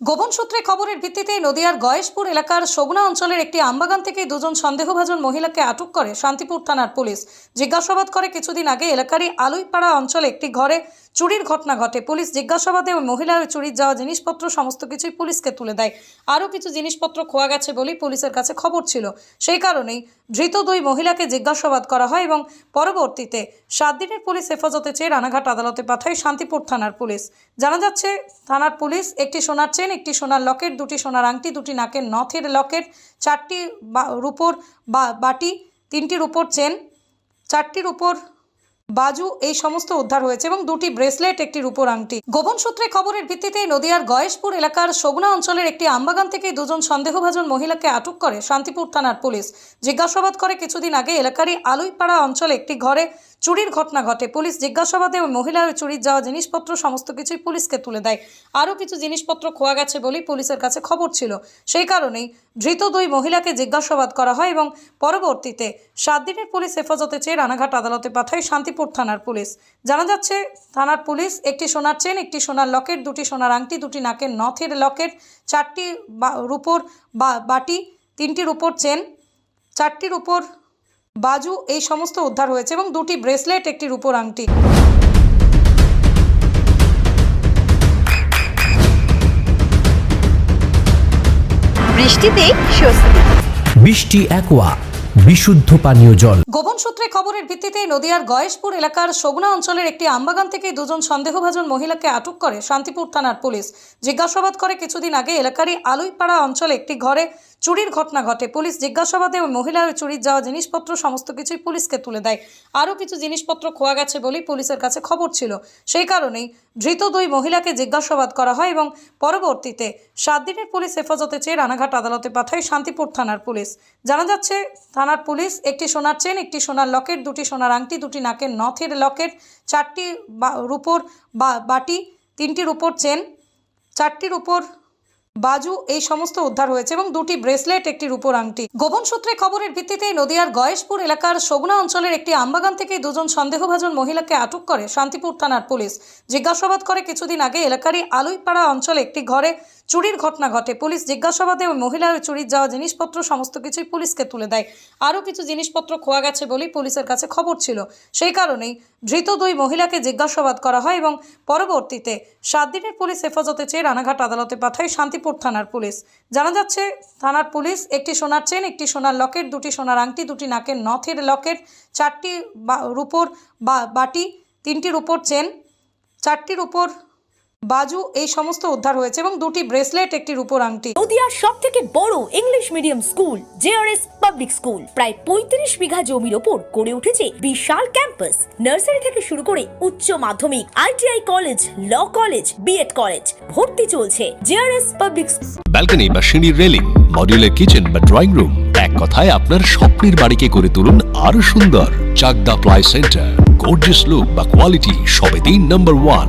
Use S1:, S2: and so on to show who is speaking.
S1: গোপন সূত্রে খবরের ভিত্তিতে নদিয়ার গয়েশপুর এলাকার সগুনা অঞ্চলের একটি আমবাগান থেকে দুজন সন্দেহভাজন মহিলাকে আটক করে শান্তিপুর থানার পুলিশ। জিজ্ঞাসাবাদ করে কিছুদিন আগে এলাকারই আলুইপাড়া অঞ্চলে একটি ঘরে চুরির ঘটনা ঘটে। পুলিশ জিজ্ঞাসাবাদে ওই মহিলার চুরির যাওয়া জিনিসপত্র, সমস্ত কিছুই পুলিশকে তুলে দেয়। আরও কিছু জিনিসপত্র খোয়া গেছে বলেই পুলিশের কাছে খবর ছিল। সেই কারণেই ধৃত দুই মহিলাকে জিজ্ঞাসাবাদ করা হয় এবং পরবর্তীতে সাত দিনের পুলিশ হেফাজতে চেয়ে রানাঘাট আদালতে পাঠায় শান্তিপুর থানার পুলিশ। জানা যাচ্ছে, থানার পুলিশ একটি সোনার চেন, একটি সোনার লকেট, দুটি সোনার আংটি, দুটি নাকের নথের লকেট, চারটি বা- রূপোর বাটি, তিনটির উপর চেন, চারটির উপর বাজু, এই সমস্ত উদ্ধার হয়েছে এবং দুটি ব্রেসলেট, একটি রূপর আংটি। গোপন সূত্রে খবরের ভিত্তিতে নদিয়ার গয়েশপুর এলাকার সগুনা অঞ্চলের একটি আমবাগান থেকে দুজন সন্দেহভাজন মহিলাকে আটক করে শান্তিপুর থানার পুলিশ। জিজ্ঞাসাবাদ করে কিছুদিন আগে এলাকারই আলুইপাড়া অঞ্চলে একটি ঘরে চুরির ঘটনা ঘটে। পুলিশ জিজ্ঞাসাবাদে ওই মহিলার চুরির যাওয়া জিনিসপত্র, সমস্ত কিছুই পুলিশকে তুলে দেয়। আরও কিছু জিনিসপত্র খোয়া গেছে বলেই পুলিশের কাছে খবর ছিল। সেই কারণেই ধৃত দুই মহিলাকে জিজ্ঞাসাবাদ করা হয় এবং পরবর্তীতে সাত দিনের পুলিশ হেফাজতে চেয়ে রানাঘাট আদালতে পাঠায় শান্তিপুর থানার পুলিশ। জানা যাচ্ছে, থানার পুলিশ একটি সোনার চেন, একটি সোনার লকেট, দুটি সোনার আংটি, দুটি নাকের নথের লকেট, চারটি বা- রূপোর বাটি, তিনটির উপর চেন, চারটির উপর বাজু এই সমস্ত উদ্ধার হয়েছে এবং দুটি ব্রেসলেট একটি রূপোর আংটি।
S2: বৃষ্টিতে স্বস্তি।
S3: বৃষ্টি অ্যাকোয়া বিশুদ্ধ পানীয় জল।
S1: গোপন সূত্রে খবরের ভিত্তিতে নদিয়ার গয়েশপুর এলাকার সগুনা অঞ্চলের একটি আমবাগান থেকে দুজন সন্দেহভাজন মহিলাকে আটক করে শান্তিপুর থানার পুলিশ। জিজ্ঞাসাবাদ করে কিছুদিন আগে এলাকারই আলুইপাড়া অঞ্চলে একটি ঘরে চুরির ঘটনা ঘটে। পুলিশ জিজ্ঞাসাবাদে ওই মহিলার চুরির যাওয়া জিনিসপত্র, সমস্ত কিছুই পুলিশকে তুলে দেয়। আরও কিছু জিনিসপত্র খোয়া গেছে বলেই পুলিশের কাছে খবর ছিল। সেই কারণেই ধৃত দুই মহিলাকে জিজ্ঞাসাবাদ করা হয় এবং পরবর্তীতে সাত দিনের পুলিশ হেফাজতে চেয়ে রানাঘাট আদালতে পাঠায় শান্তিপুর থানার পুলিশ। জানা যাচ্ছে, থানার পুলিশ একটি সোনার চেন একটি সোনার লকেট, দুটি সোনার আংটি, দুটি নাকের নথের লকেট, চারটি রূপোর বাটি, তিনটির উপর চেন, চারটির উপর বাজু, এই সমস্ত উদ্ধার হয়েছে এবং দুটি ব্রেসলেট, একটি রূপোর আংটি। গোপন সূত্রে খবরের ভিত্তিতে নদিয়ার গয়েশপুর এলাকার সগুনা অঞ্চলের একটি আমবাগান থেকে দুজন সন্দেহভাজন মহিলাকে আটক করে শান্তিপুর থানার পুলিশ। জিজ্ঞাসাবাদ করে কিছুদিন আগে এলাকারই আলুইপাড়া অঞ্চলে একটি ঘরে চুরির ঘটনা ঘটে। পুলিশ জিজ্ঞাসাবাদে ওই মহিলার চুরির যাওয়া জিনিসপত্র, সমস্ত কিছুই পুলিশকে তুলে দেয়। আরও কিছু জিনিসপত্র খোয়া গেছে বলেই পুলিশের কাছে খবর ছিল। সেই কারণেই ধৃত দুই মহিলাকে জিজ্ঞাসাবাদ করা হয় এবং পরবর্তীতে সাত দিনের পুলিশ হেফাজতে চেয়ে রানাঘাট আদালতে পাঠায় শান্তিপুর থানার পুলিশ। জানা যাচ্ছে, থানার পুলিশ একটি সোনার চেন, একটি সোনার লকেট, দুটি সোনার আংটি, দুটি নাকের নথের লকেট, চারটি বা- রূপোর বাটি, তিনটির উপর চেন, চারটির উপর বাজু এই সমস্ত উদ্ধার হয়েছে এবং দুটি ব্রেসলেট একটি রূপোর আংটি।
S4: নদিয়ার সব থেকে বড় English medium school JRS public school প্রায় পঁয়ত্রিশ বিঘা জমির ওপর গড়ে উঠেছে বিশাল ক্যাম্পাস নার্সারি থেকে শুরু করে উচ্চ মাধ্যমিক ITI college law college B Ed college ভর্তি চলছে জেআরএস পাবলিক
S5: ব্যালকনি বা সিঁড়ির রেলিং মডিউলার কিচেন বা ড্রয়িং রুম এক কথায় আপনার স্বপ্নের বাড়িকে করে তুলুন আরও সুন্দর। Chakda ply centre gorgeous look বা কোয়ালিটি সবেতেই তিন number one